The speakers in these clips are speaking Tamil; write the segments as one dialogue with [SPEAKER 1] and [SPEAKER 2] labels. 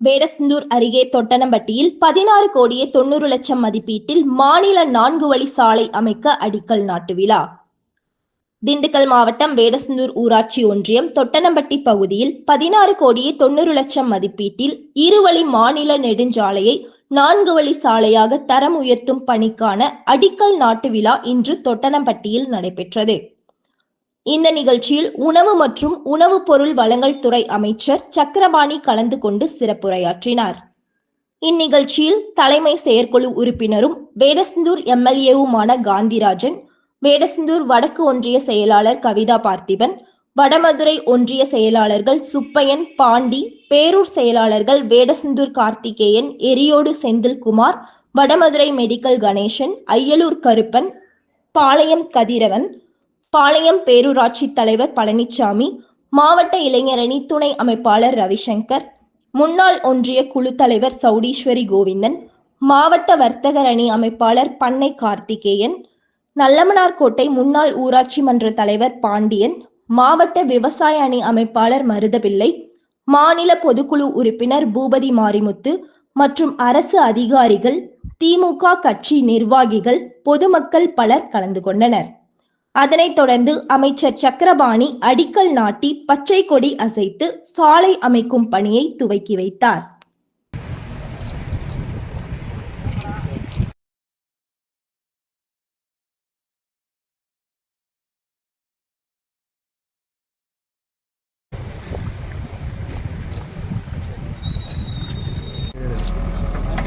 [SPEAKER 1] வேடசந்தூர் அருகே தொட்டனம்பட்டியில் பதினாறு கோடியே தொண்ணூறு லட்சம் மதிப்பீட்டில் மாநில நான்கு வழி சாலை அமைக்க அடிக்கல் நாட்டு விழா. திண்டுக்கல் மாவட்டம் வேடசந்தூர் ஊராட்சி ஒன்றியம் தொட்டனம்பட்டி பகுதியில் பதினாறு கோடியே தொண்ணூறு லட்சம் மதிப்பீட்டில் இருவழி மாநில நெடுஞ்சாலையை நான்கு வழி சாலையாக தரம் உயர்த்தும் பணிக்கான அடிக்கல் நாட்டு விழா இன்று தொட்டனம்பட்டியில் நடைபெற்றது. இந்த நிகழ்ச்சியில் உணவு மற்றும் உணவுப் பொருள் வழங்கல் துறை அமைச்சர் சக்கரபாணி கலந்து கொண்டு சிறப்புரையாற்றினார். இந்நிகழ்ச்சியில் தலைமை செயற்குழு உறுப்பினரும் வேடசந்தூர் எம்எல்ஏவுமான காந்திராஜன் வேடசந்தூர் வடக்கு ஒன்றிய செயலாளர் கவிதா பார்த்திபன் வடமதுரை ஒன்றிய செயலாளர்கள் சுப்பையன் பாண்டி பேரூர் செயலாளர்கள் வேடசந்தூர் கார்த்திகேயன் எரியோடு செந்தில்குமார் வடமதுரை மெடிக்கல் கணேசன் ஐயலூர் கருப்பன் பாளையம் கதிரவன் பாளையம் பேரூராட்சி தலைவர் பழனிசாமி மாவட்ட இளைஞரணி துணை அமைப்பாளர் ரவிசங்கர் முன்னாள் ஒன்றிய குழு தலைவர் சௌடீஸ்வரி கோவிந்தன் மாவட்ட வர்த்தகர் அணி அமைப்பாளர் பண்ணை கார்த்திகேயன் நல்லமனார்கோட்டை முன்னாள் ஊராட்சி மன்ற தலைவர் பாண்டியன் மாவட்ட விவசாய அணி அமைப்பாளர் மருதபிள்ளை மாநில பொதுக்குழு உறுப்பினர் பூபதி மாரிமுத்து மற்றும் அரசு அதிகாரிகள் திமுக கட்சி நிர்வாகிகள் பொதுமக்கள் பலர் கலந்து கொண்டனர். அதனைத் தொடர்ந்து அமைச்சர் சக்கரபாணி அடிக்கல் நாட்டி பச்சை கொடி அசைத்து சாலை அமைக்கும் பணியை துவக்கி வைத்தார்.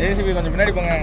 [SPEAKER 2] ஏசிபி கொஞ்சம் பின்னாடி போங்க.